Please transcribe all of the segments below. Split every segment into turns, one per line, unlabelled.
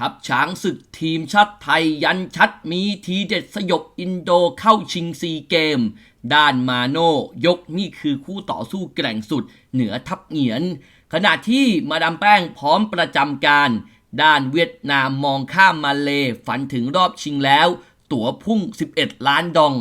ทัพช้างศึกทีมชาติไทยยันชัดมีทีเด็ดสยบอินโดเข้าชิงซีเกม ด้านมาโนยกนี่คือคู่ต่อสู้แกร่งสุด เหนือทัพเหงียน ขณะที่มาดามแป้งพร้อมประจำการ ด้านเวียดนามมองข้ามมาเล ฝันถึงรอบชิงแล้ว ตั๋วพุ่ง 11 ล้านดอง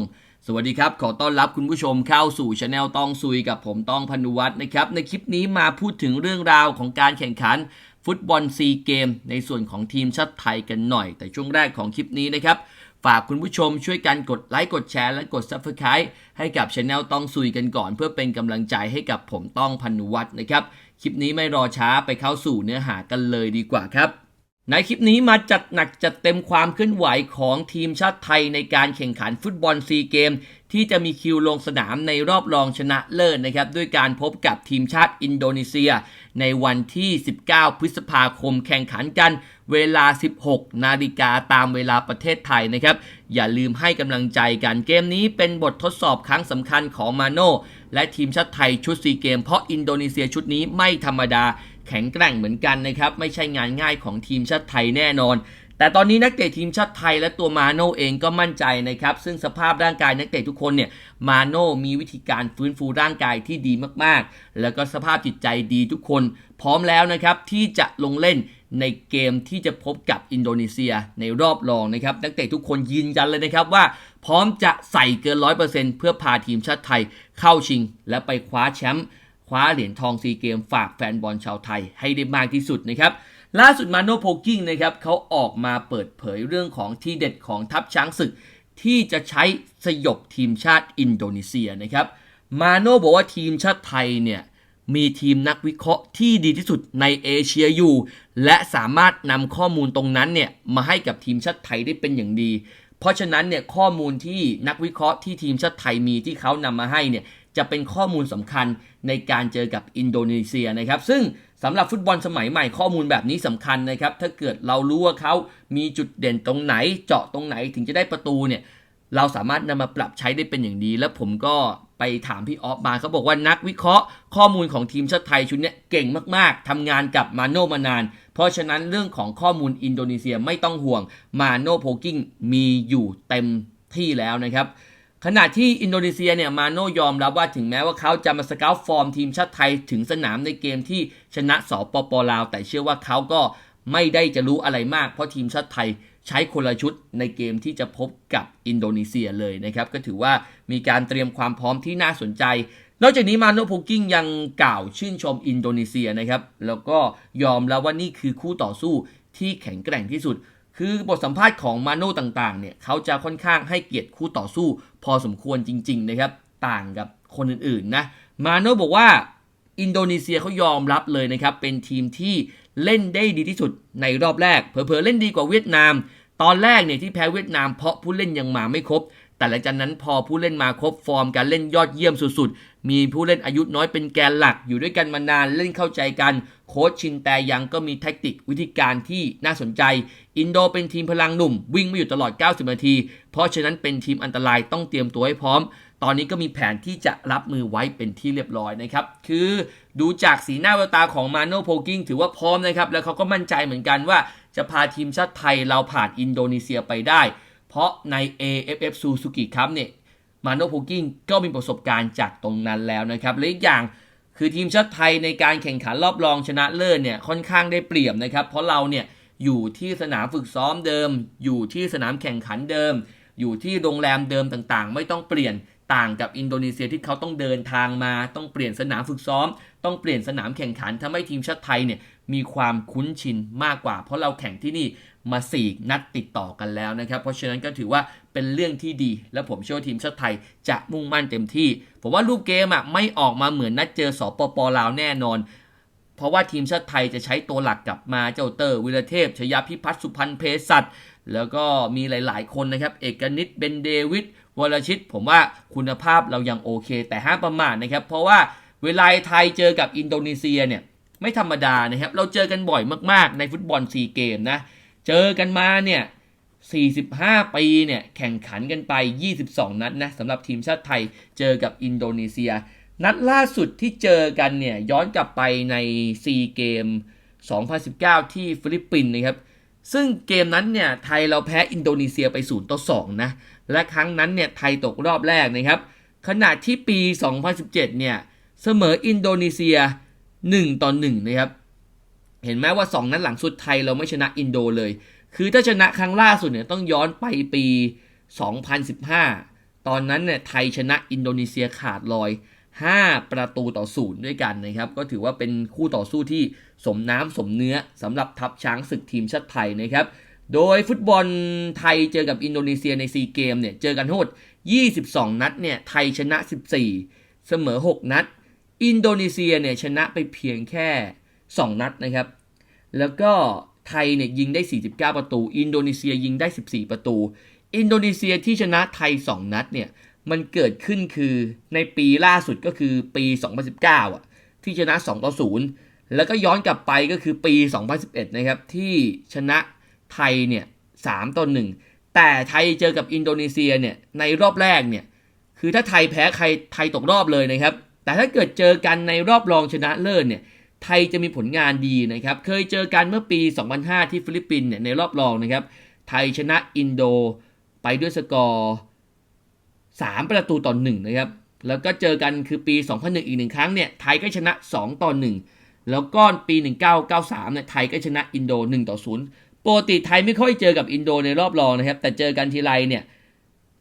สวัสดีครับ ขอต้อนรับคุณผู้ชมเข้าสู่ช anel ต้องซุยกับผมต้องพนุวัฒน์นะครับ ในคลิปนี้มาพูดถึงเรื่องราวของการแข่งขันฟุตบอลซีเกม ในส่วนของทีมชาติไทยกันหน่อย แต่ช่วงแรกของคลิปนี้นะครับ ฝากคุณผู้ชมช่วยกันกดไลค์กดแชร์และกด Subscribe ให้กับช anel ต้องซุยกันก่อน เพื่อเป็นกำลังใจให้กับผมต้องพนุวัฒน์นะครับ คลิปนี้ไม่รอช้าไปเข้าสู่เนื้อหากันเลยดีกว่าครับ ในคลิปนี้มาจัดหนักจัดเต็มความเคลื่อนไหวของทีมชาติไทยในการแข่งขันฟุตบอลซีเกม ที่จะมีคิวลงสนามในรอบรองชนะเลิศนะครับ ด้วยการพบกับทีมชาติอินโดนีเซีย ในวันที่ 19 พฤษภาคมแข่งขันกันเวลา 16 นาฬิกาตามเวลาประเทศไทยนะครับ อย่าลืมให้กำลังใจกันเกมนี้เป็นบททดสอบครั้งสำคัญของมาโน่และทีมชาติไทยชุดซีเกมเพราะอินโดนีเซียชุดนี้ไม่ธรรมดา แข็งแกร่งเหมือนกันนะครับไม่ใช่งานง่ายของทีมชาติไทยแน่นอน แต่ตอนนี้นักเตะทีมชาติไทยและตัวมาโน่เองก็มั่นใจนะครับซึ่งสภาพร่างกายนักเตะทุกคนเนี่ยมาโน่มีวิธีการฟื้นฟูร่างกายที่ดีมากๆ แล้วก็สภาพจิตใจดีทุกคน พร้อมแล้วนะครับที่จะลงเล่นในเกมที่จะพบกับอินโดนีเซียในรอบรองนะครับ นักเตะทุกคนยืนยันเลยนะครับว่า พร้อมจะใส่เกิน 100%เพื่อพาทีมชาติไทยเข้าชิง และไปคว้าแชมป์ คว้าเหรียญทองซีเกมฝากแฟนบอลชาวไทยให้ได้มากที่สุดนะครับ ล่าสุดมาโนโพกิ้งนะครับเขาออกมาเปิดเผยเรื่องของทีเด็ดของทัพช้างศึก ที่จะใช้สยบทีมชาติอินโดนีเซียนะครับ มาโนบอกว่าทีมชาติไทยเนี่ยมีทีมนักวิเคราะห์ที่ดีที่สุดในเอเชียอยู่ และสามารถนำข้อมูลตรงนั้นเนี่ยมาให้กับทีมชาติไทยได้เป็นอย่างดี เพราะฉะนั้นเนี่ยข้อมูลที่นักวิเคราะห์ที่ทีมชาติไทยมีที่เขานำมาให้เนี่ย จะเป็นข้อมูลสำคัญในการเจอกับอินโดนีเซียนะครับ ซึ่งสำหรับฟุตบอลสมัยใหม่ข้อมูลแบบนี้สำคัญนะครับ ถ้าเกิดเรารู้ว่าเขามีจุดเด่นตรงไหน เจาะตรงไหนถึงจะได้ประตูเนี่ยเราสามารถนำมาปรับใช้ได้เป็นอย่างดี และผมก็ไปถามพี่ออฟมาเขาบอกว่านักวิเคราะห์ ข้อมูลของทีมชาติไทยชุดนี้เก่งมากๆทำงานกับมาโนมานาน เพราะฉะนั้นเรื่องของข้อมูลอินโดนีเซียไม่ต้องห่วงมาโนโพกิ้งมีอยู่เต็มที่แล้วนะครับ ขณะที่อินโดนีเซียเนี่ยมาโนยอมรับว่าถึงแม้ว่าเขาจะมาสเกลฟอร์มทีมชาติไทยถึงสนามในเกมที่ชนะสปปลาว แต่เชื่อว่าเขาก็ไม่ได้จะรู้อะไรมาก เพราะทีมชาติไทยใช้คนละชุดในเกมที่จะพบกับอินโดนีเซียเลยนะครับ ก็ถือว่ามีการเตรียมความพร้อมที่น่าสนใจ นอกจากนี้มาโนโพกิ้งยังกล่าวชื่นชมอินโดนีเซียนะครับแล้วก็ยอมแล้วว่านี่คือคู่ต่อสู้ที่แข็งแกร่งที่สุด คือบทสัมภาษณ์ของมาโน่ต่างๆเนี่ยเขาจะค่อนข้างให้เกียรติคู่ต่อสู้ พอสมควรจริง ๆ นะครับ ต่างกับคนอื่นๆนะ มาโน่บอกว่าอินโดนีเซียเขายอมรับเลยนะครับ เป็นทีมที่เล่นได้ดีที่สุดในรอบแรก เผลอๆเล่นดีกว่าเวียดนาม ตอนแรกเนี่ยที่แพ้เวียดนามเพราะผู้เล่นยังมาไม่ครบ แต่หลังจากนั้นพอผู้เล่นมาครบฟอร์มการเล่นยอดเยี่ยมสุดๆ มีผู้เล่นอายุน้อยเป็นแกนหลักอยู่ด้วยกันมานานเล่นเข้าใจกัน โค้ชชินแต่ยังก็มีแท็กติกวิธีการที่น่าสนใจ อินโดเป็นทีมพลังหนุ่ม วิ่งไม่อยู่ตลอด 90 นาทีเพราะฉะนั้นเป็นทีมอันตรายต้องเตรียมตัวให้พร้อม ตอนนี้ก็มีแผนที่จะรับมือไว้เป็นที่เรียบร้อยนะครับ คือดูจากสีหน้าแววตาของมาโนโพกิ้งถือว่าพร้อมนะครับ แล้วเขาก็มั่นใจเหมือนกันว่า จะพาทีมชาติไทยเราผ่านอินโดนีเซียไปได้ เพราะใน AFF Suzuki Cup เนี่ยมาโนโพกิ้งก็มีประสบการณ์จากตรงนั้นแล้วนะครับและอีกอย่างคือทีมชาติไทยในการแข่งขันรอบรองชนะเลิศเนี่ยค่อนข้างได้เปรียบนะครับ เพราะเราเนี่ยอยู่ที่สนามฝึกซ้อมเดิม อยู่ที่สนามแข่งขันเดิม อยู่ที่โรงแรมเดิมต่างๆ ไม่ต้องเปลี่ยนต่างกับอินโดนีเซียที่เขาต้องเดินทางมาต้องเปลี่ยนสนามฝึกซ้อม ต้องเปลี่ยนสนามแข่งขันทำให้ทีมชาติไทยเนี่ยมีความคุ้นชินมากกว่า เพราะเราแข่งที่นี่มาสี่นัดติดต่อกันแล้วนะครับ เพราะฉะนั้นก็ถือว่าเป็นเรื่องที่ดี และผมเชื่อว่าทีมชาติไทยจะมุ่งมั่นเต็มที่ ผมว่ารูปเกมอะไม่ออกมาเหมือนนัดเจอสปปลาวแน่นอน เพราะว่าทีมชาติไทยจะใช้ตัวหลักกลับมาเจ้าเตอร์วิรเทพชยาพิพัฒน์สุพันธ์เพศัต แล้วก็มีหลาย ๆ คนนะครับ เอกนิตเบนเดวิดวรชิต ผมว่าคุณภาพเรายังโอเค แต่ห้ามประมาทนะครับ เพราะว่าเวลาไทยเจอกับอินโดนีเซียเนี่ยไม่ธรรมดานะครับ เราเจอกันบ่อยมาก ๆ ในฟุตบอลซีเกมนะ เจอกันมาเนี่ย45 ปีเนี่ยแข่งขันกันไป 22 นัดนะสำหรับทีมชาติไทยเจอกับอินโดนีเซีย นัดล่าสุดที่เจอกันเนี่ยย้อนกลับไปในซีเกม 2019 ที่ฟิลิปปินส์นะครับ ซึ่งเกมนั้นเนี่ยไทยเราแพ้อินโดนีเซียไป0ต่อ2นะและครั้งนั้นเนี่ยไทยตกรอบแรกนะครับขณะที่ปี 2017 เนี่ยเสมออินโดนีเซีย 1 ต่อ 1 นะครับ เห็นไหมว่า 2 นัดหลังสุดไทยเราไม่ชนะอินโดเลย คือถ้าชนะครั้งล่าสุดเนี่ยต้องย้อนไปปี 2015 ตอนนั้นเนี่ยไทยชนะอินโดนีเซียขาดลอย 5 ประตูต่อศูนย์ด้วยกันนะครับ ก็ถือว่าเป็นคู่ต่อสู้ที่สมน้ำสมเนื้อสำหรับทัพช้างศึกทีมชาติไทยนะครับ โดยฟุตบอลไทยเจอกับอินโดนีเซียในซีเกมเนี่ยเจอกันทั้งหมด 22 นัดเนี่ยไทยชนะ 14 เสมอ 6 นัด อินโดนีเซียเนี่ยชนะไปเพียงแค่ 2 นัดนะครับ แล้วก็ไทยเนี่ยยิงได้ 49 ประตู อินโดนีเซียยิงได้ 14 ประตู อินโดนีเซียที่ชนะไทย 2 นัดเนี่ย มันเกิดขึ้นคือในปีล่าสุดก็คือปี 2019อะที่ชนะ 2 ต่อ 0 แล้วก็ย้อนกลับไปก็คือปี 2011 นะครับ ที่ชนะไทยเนี่ย 3 ต่อ 1 แต่ไทยเจอกับอินโดนีเซียเนี่ย ในรอบแรกเนี่ย คือถ้าไทยแพ้ใครไทยตกรอบเลยนะครับ แต่ถ้าเกิดเจอกันในรอบรองชนะเลิศเนี่ย ไทยจะมีผลงานดีนะครับ เคยเจอกันเมื่อปี 2005 ที่ฟิลิปปินส์เนี่ยในรอบรองนะครับ ไทยชนะอินโดไปด้วยสกอร์ 3 ประตูต่อ1นะครับ แล้วก็เจอกันคือปี 2001 อีกหนึ่งครั้งเนี่ย ไทยก็ชนะ 2 ต่อ 1 แล้วก็ปี 1993 เนี่ย ไทยก็ชนะอินโด 1 ต่อ 0 ปกติไทยไม่ค่อยเจอกับอินโดในรอบรองนะครับ แต่เจอกันทีไรเนี่ย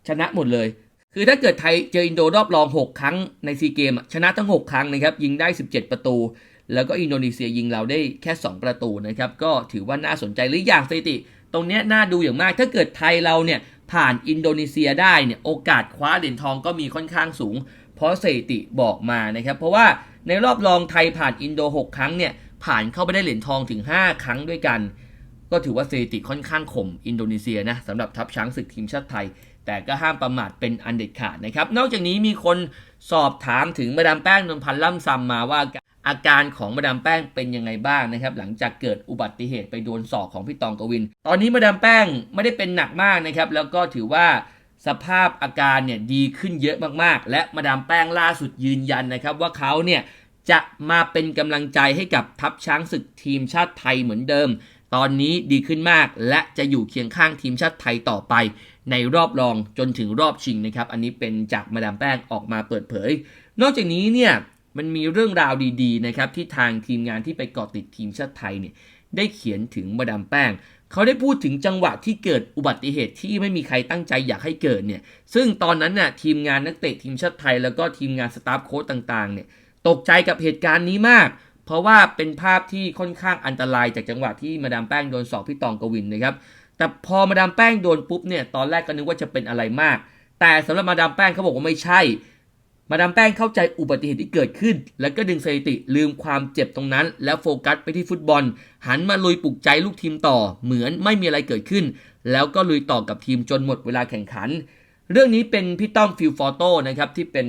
ชนะหมดเลย คือถ้าเกิดไทยเจออินโดรอบรอง 6 ครั้งในซีเกมชนะทั้ง 6 ครั้งนะครับ ยิงได้ 17 ประตู แล้วก็อินโดนีเซียยิงเราได้แค่ 2 ประตูนะครับ ก็ถือว่าน่าสนใจหรืออย่างสถิติ ตรงนี้น่าดูอย่างมาก ถ้าเกิดไทยเราเนี่ย ผ่านอินโดนีเซียได้เนี่ยโอกาสคว้าเหรียญทองก็มีค่อนข้างสูง เพราะสถิติบอกมานะครับ เพราะว่าในรอบรองไทยผ่านอินโด 6 ครั้งเนี่ยผ่านเข้าไปได้เหรียญทองถึง 5 ครั้งด้วยกัน ก็ถือว่าสถิติค่อนข้างข่มอินโดนีเซียนะสำหรับทัพช้างศึกทีมชาติไทย แต่ก็ห้ามประมาทเป็นอันเด็ดขาดนะครับ นอกจากนี้มีคนสอบถามถึงมาดามแป้งนนพันธ์ล่ำซำมาว่า อาการของมาดามแป้งเป็นยังไงบ้างนะครับ หลังจากเกิดอุบัติเหตุไปโดนศอกของพี่ตองกวิน ตอนนี้มาดามแป้งไม่ได้เป็นหนักมากนะครับ แล้วก็ถือว่าสภาพอาการเนี่ยดีขึ้นเยอะมากๆ และมาดามแป้งล่าสุดยืนยันนะครับ ว่าเขาเนี่ยจะมาเป็นกำลังใจให้กับทัพช้างศึกทีมชาติไทยเหมือนเดิม ตอนนี้ดีขึ้นมาก และจะอยู่เคียงข้างทีมชาติไทยต่อไป ในรอบรองจนถึงรอบชิงนะครับ อันนี้เป็นจากมาดามแป้งออกมาเปิดเผย นอกจากนี้เนี่ย มันมีเรื่องราวดีๆนะครับที่ทางทีมงานที่ไปเกาะติดทีมชาติไทยเนี่ยได้เขียนถึงมาดามแป้ง เขาได้พูดถึงจังหวะที่เกิดอุบัติเหตุที่ไม่มีใครตั้งใจอยากให้เกิดเนี่ย ซึ่งตอนนั้นน่ะทีมงานนักเตะทีมชาติไทย แล้วก็ทีมงานสตาฟโค้ชต่างๆเนี่ยตกใจกับเหตุการณ์นี้มาก เพราะว่าเป็นภาพที่ค่อนข้างอันตรายจากจังหวะที่มาดามแป้งโดนสอบพี่ตองกวินนะครับ แต่พอมาดามแป้งโดนปุ๊บเนี่ยตอนแรกก็นึกว่าจะเป็นอะไรมาก แต่สำหรับมาดามแป้งเขาบอกว่าไม่ใช่ มาดามแป้งเข้าใจอุบัติเหตุที่เกิดขึ้น แล้วก็ดึงสถิติลืมความเจ็บตรงนั้น แล้วโฟกัสไปที่ฟุตบอล หันมาลุยปลุกใจลูกทีมต่อ เหมือนไม่มีอะไรเกิดขึ้น แล้วก็ลุยต่อกับทีมจนหมดเวลาแข่งขัน เรื่องนี้เป็นพี่ต้อมฟิลฟอโต้นะครับที่เป็น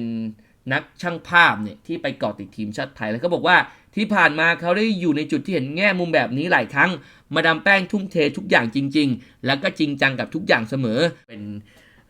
นักช่างภาพเนี่ยที่ไปเกาะติดทีมชาติไทยแล้วเขาบอกว่าที่ผ่านมาเขาได้อยู่ในจุดที่เห็นแง่มุมแบบนี้หลายครั้ง มาดามแป้งทุ่มเททุกอย่างจริง ๆ แล้วก็จริงจังกับทุกอย่างเสมอเป็น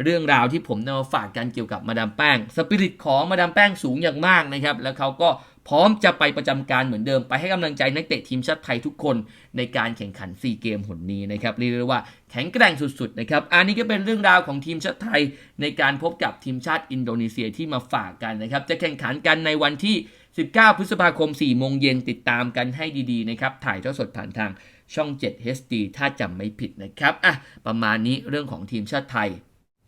เรื่องราวที่ผมนำมาฝากกันเกี่ยวกับมาดามแป้ง สปิริตของมาดามแป้งสูงอย่างมากนะครับ แล้วเขาก็พร้อมจะไปประจำการเหมือนเดิม ไปให้กำลังใจนักเตะทีมชาติไทยทุกคนในการแข่งขัน 4 เกมหนนี้นะครับเรียกได้ว่าแข็งแกร่งสุดๆนะครับอันนี้ก็เป็นเรื่องราวของทีมชาติไทยในการพบกับทีมชาติอินโดนีเซียที่มาฝากกันนะครับจะแข่งขันกันในวันที่ 19 พฤษภาคม 4 โมงเย็นติดตามกันให้ดีๆนะครับถ่ายทอดสดผ่านทางช่อง 7 HD ถ้าจำไม่ผิดนะครับอะประมาณนี้เรื่องของทีมชาติไทย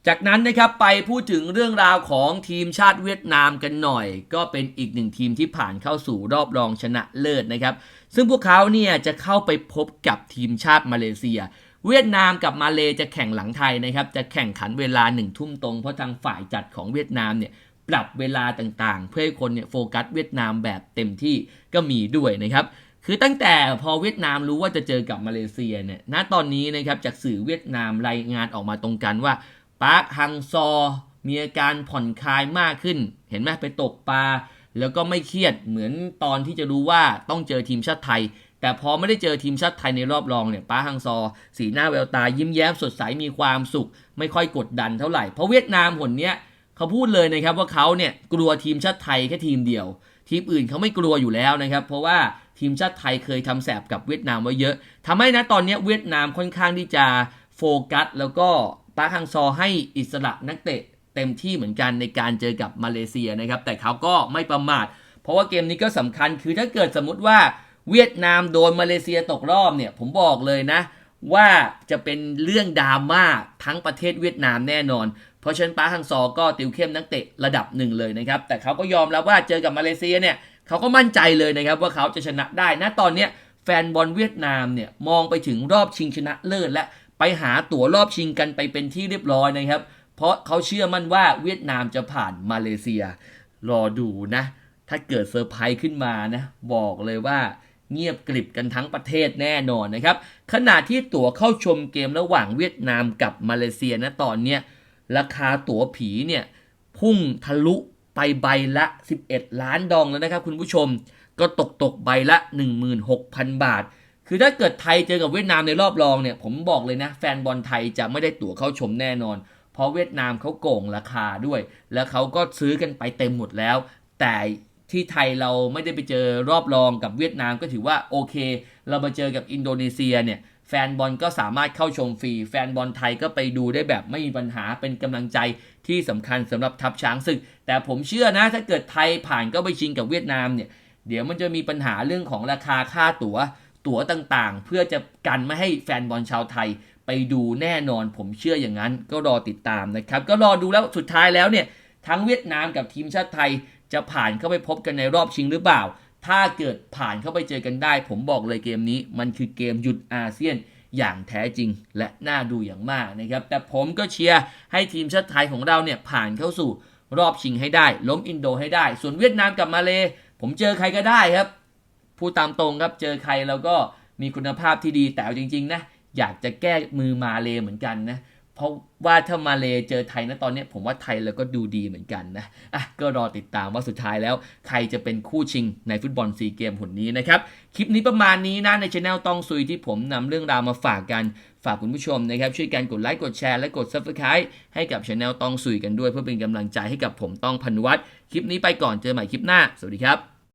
จากนั้นนะครับไปพูดถึงเรื่องราวของทีมชาติเวียดนามกันหน่อย ก็เป็นอีกหนึ่งทีมที่ผ่านเข้าสู่รอบรองชนะเลิศนะครับ ซึ่งพวกเขาเนี่ยจะเข้าไปพบกับทีมชาติมาเลเซีย เวียดนามกับมาเลจะแข่งหลังไทยนะครับ จะแข่งขันเวลาหนึ่งทุ่มตรงเพราะทางฝ่ายจัดของเวียดนามเนี่ยปรับเวลาต่างๆ เพื่อให้คนเนี่ยโฟกัสเวียดนามแบบเต็มที่ก็มีด้วยนะครับคือตั้งแต่พอเวียดนามรู้ว่าจะเจอกับมาเลเซียเนี่ยณตอนนี้นะครับจากสื่อเวียดนามรายงานออกมาตรงกันว่า ปาร์คฮังซอ มีอาการผ่อนคลายมากขึ้น เห็นไหมไปตกปลา แล้วก็ไม่เครียดเหมือนตอนที่จะรู้ว่าต้องเจอทีมชาติไทย แต่พอไม่ได้เจอทีมชาติไทยในรอบรองเนี่ยป้าฮังซอ สีหน้าแววตายิ้มแย้มสดใสมีความสุข ไม่ค่อยกดดันเท่าไหร่เพราะเวียดนามหนเนี้ยเขาพูดเลยนะครับว่าเขาเนี่ยกลัวทีมชาติไทยแค่ทีมเดียว ทีมอื่นเขาไม่กลัวอยู่แล้วนะครับเพราะว่าทีมชาติไทยเคยทำแสบกับเวียดนามไว้เยอะทำให้นะตอนนี้เวียดนามค่อนข้างที่จะโฟกัสแล้วก็ ปาร์คฮังซอให้อิสระนักเตะเต็มที่เหมือนกันในการเจอกับมาเลเซียนะครับ แต่เขาก็ไม่ประมาท เพราะว่าเกมนี้ก็สำคัญคือถ้าเกิดสมมติว่าเวียดนามโดนมาเลเซียตกรอบเนี่ย ผมบอกเลยนะ ว่าจะเป็นเรื่องดราม่าทั้งประเทศเวียดนามแน่นอน เพราะฉะนั้นป้าฮังซอก็ติวเข้มนักเตะระดับหนึ่งเลยนะครับ แต่เขาก็ยอมรับว่าเจอกับมาเลเซียเนี่ยเขาก็มั่นใจเลยนะครับว่าเขาจะชนะได้นะตอนเนี้ยแฟนบอลเวียดนามเนี่ยมองไปถึงรอบชิงชนะเลิศและ ไปหาตั๋วรอบชิงกันไปเป็นที่เรียบร้อยนะครับ เพราะเขาเชื่อมั่นว่าเวียดนามจะผ่านมาเลเซีย รอดูนะ ถ้าเกิดเซอร์ไพรส์ขึ้นมานะบอกเลยว่าเงียบกริบกันทั้งประเทศแน่นอนนะครับ ขณะที่ตั๋วเข้าชมเกมระหว่างเวียดนามกับมาเลเซียนะตอนเนี้ยราคาตั๋วผีเนี่ยพุ่งทะลุไปใบละ 11 ล้านดองแล้วนะครับคุณผู้ชม ก็ตกตกใบละ 16,000 บาท คือถ้าเกิดไทยเจอกับเวียดนามในรอบรองเนี่ย ผมบอกเลยนะ แฟนบอลไทยจะไม่ได้ตั๋วเข้าชมแน่นอน เพราะเวียดนามเขาโกงราคาด้วย แล้วเขาก็ซื้อกันไปเต็มหมดแล้ว แต่ที่ไทยเราไม่ได้ไปเจอรอบรองกับเวียดนามก็ถือว่าโอเค เรามาเจอกับอินโดนีเซียเนี่ยแฟนบอลก็สามารถเข้าชมฟรี แฟนบอลไทยก็ไปดูได้แบบไม่มีปัญหาเป็นกำลังใจที่สำคัญสำหรับทัพช้างศึก แต่ผมเชื่อนะถ้าเกิดไทยผ่านก็ไปชิงกับเวียดนามเนี่ยเดี๋ยวมันจะมีปัญหาเรื่องของราคาค่าตั๋ว ตั๋วต่างๆ เพื่อจะกันไม่ให้แฟนบอลชาวไทยไปดูแน่นอนผมเชื่ออย่างนั้นก็รอติดตามนะครับ ก็รอดูแล้วสุดท้ายแล้วเนี่ย ทั้งเวียดนามกับทีมชาติไทยจะผ่านเข้าไปพบกันในรอบชิงหรือเปล่า ถ้าเกิดผ่านเข้าไปเจอกันได้ ผมบอกเลยเกมนี้ มันคือเกมหยุดอาเซียนอย่างแท้จริงและน่าดูอย่างมากนะครับ แต่ผมก็เชียร์ให้ทีมชาติไทยของเราเนี่ยผ่านเข้าสู่รอบชิงให้ได้ ล้มอินโดให้ได้ ส่วนเวียดนามกับมาเล ผมเจอใครก็ได้ครับ พูดตามตรงครับเจอใครแล้วก็มีคุณภาพที่ดีแต่จริงๆนะอยากจะแก้มือมาเลเหมือนกันนะเพราะว่าถ้ามาเลเจอไทยนะตอนนี้ผมว่าไทยเราก็ดูดีเหมือนกันนะอะก็รอติดตามว่าสุดท้ายแล้ว ใครจะเป็นคู่ชิงในฟุตบอลซีเกมหุ่นนี้นะครับ คลิปนี้ประมาณนี้นะในช anel ต้องซุยที่ผมนำเรื่องราวมาฝากกันฝากคุณผู้ชมนะครับ ช่วยกันกดไลค์กดแชร์และกด subscribe ให้กับช anel ต้องซุยกันด้วยเพื่อเป็นกำลังใจให้กับผมต้องพันวัฒน์คลิปนี้ไปก่อนเจอใหม่คลิปหน้า สวัสดีครับ